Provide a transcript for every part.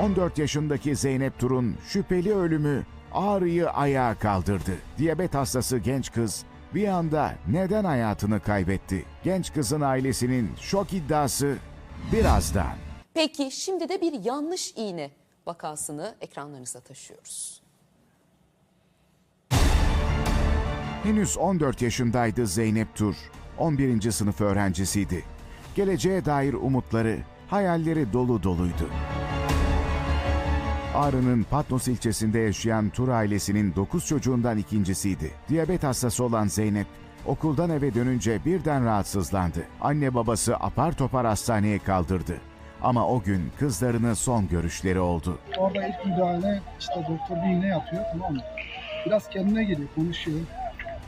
14 yaşındaki Zeynep Tur'un şüpheli ölümü Ağrı'yı ayağa kaldırdı. Diyabet hastası genç kız bir anda neden hayatını kaybetti? Genç kızın ailesinin şok iddiası birazdan. Peki şimdi de bir yanlış iğne vakasını ekranlarınıza taşıyoruz. Henüz 14 yaşındaydı Zeynep Tur. 11. sınıf öğrencisiydi. Geleceğe dair umutları, hayalleri dolu doluydu. Ağrı'nın Patnos ilçesinde yaşayan Tur ailesinin 9 çocuğundan ikincisiydi. Diyabet hastası olan Zeynep, okuldan eve dönünce birden rahatsızlandı. Anne babası apar topar hastaneye kaldırdı. Ama o gün kızlarının son görüşleri oldu. Orada ilk müdahale işte doktor bir iğne yapıyor tamam mı? Biraz kendine geliyor, konuşuyor.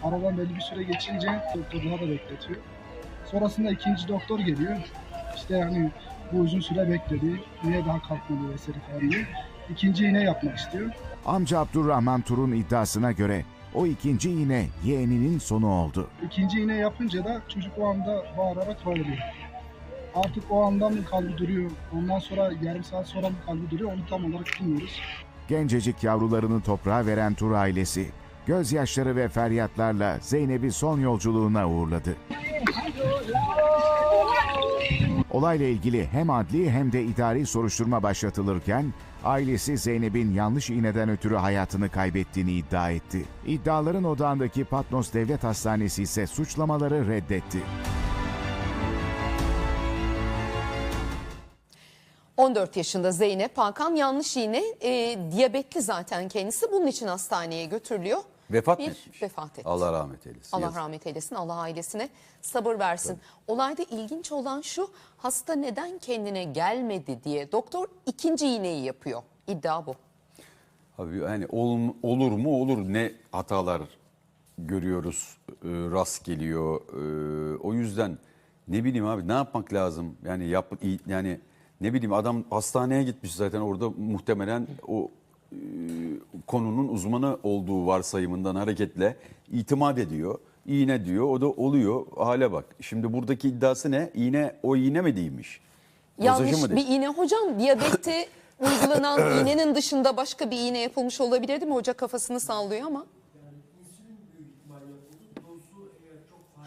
Aradan belli bir süre geçince doktor daha da bekletiyor. Sonrasında ikinci doktor geliyor. İşte yani bu uzun süre bekledi. Niye daha kalkmadı vesaire falan diye. İkinci iğne yapmak istiyor. Amca Abdurrahman Tur'un iddiasına göre o ikinci iğne yeğeninin sonu oldu. İkinci iğne yapınca da çocuk o anda bağırarak bağırıyor. Artık o anda mı kalbi duruyor, ondan sonra yarım saat sonra mı kalbi duruyor onu tam olarak bilmiyoruz. Gencecik yavrularını toprağa veren Tur ailesi, gözyaşları ve feryatlarla Zeynep'i son yolculuğuna uğurladı. Olayla ilgili hem adli hem de idari soruşturma başlatılırken, ailesi Zeynep'in yanlış iğneden ötürü hayatını kaybettiğini iddia etti. İddiaların odağındaki Patnos Devlet Hastanesi ise suçlamaları reddetti. 14 yaşında Zeynep Hakan yanlış iğne e, diyabetli zaten kendisi bunun için hastaneye götürülüyor. Vefat bir etmiş? vefat etti. Allah rahmet eylesin. Allah Yazık. rahmet eylesin. Allah ailesine sabır versin. Olayda ilginç olan şu hasta neden kendine gelmedi diye doktor ikinci iğneyi yapıyor. İddia bu. Abi yani ol- olur mu olur ne hatalar görüyoruz e, rast geliyor. E, o yüzden ne bileyim abi ne yapmak lazım? Yani yap yani ne bileyim adam hastaneye gitmiş zaten orada muhtemelen o e, konunun uzmanı olduğu varsayımından hareketle itimat ediyor. İğne diyor o da oluyor hale bak. Şimdi buradaki iddiası ne? İğne o iğne mi değilmiş? Dozajı Yanlış mı bir değil? iğne. Hocam diyabette uygulanan iğnenin dışında başka bir iğne yapılmış olabilirdi mi? Hoca kafasını sallıyor ama.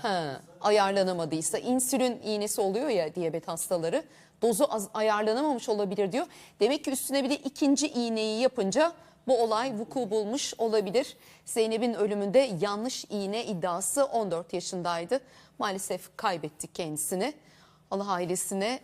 Ha, ayarlanamadıysa insülin iğnesi oluyor ya diyabet hastaları dozu az ayarlanamamış olabilir diyor. Demek ki üstüne bir de ikinci iğneyi yapınca bu olay vuku bulmuş olabilir. Zeynep'in ölümünde yanlış iğne iddiası 14 yaşındaydı. Maalesef kaybettik kendisini. Allah ailesine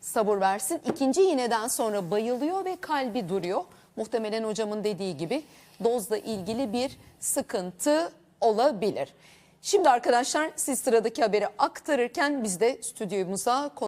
sabır versin. İkinci iğneden sonra bayılıyor ve kalbi duruyor. Muhtemelen hocamın dediği gibi dozla ilgili bir sıkıntı olabilir. Şimdi arkadaşlar siz sıradaki haberi aktarırken biz de stüdyomuza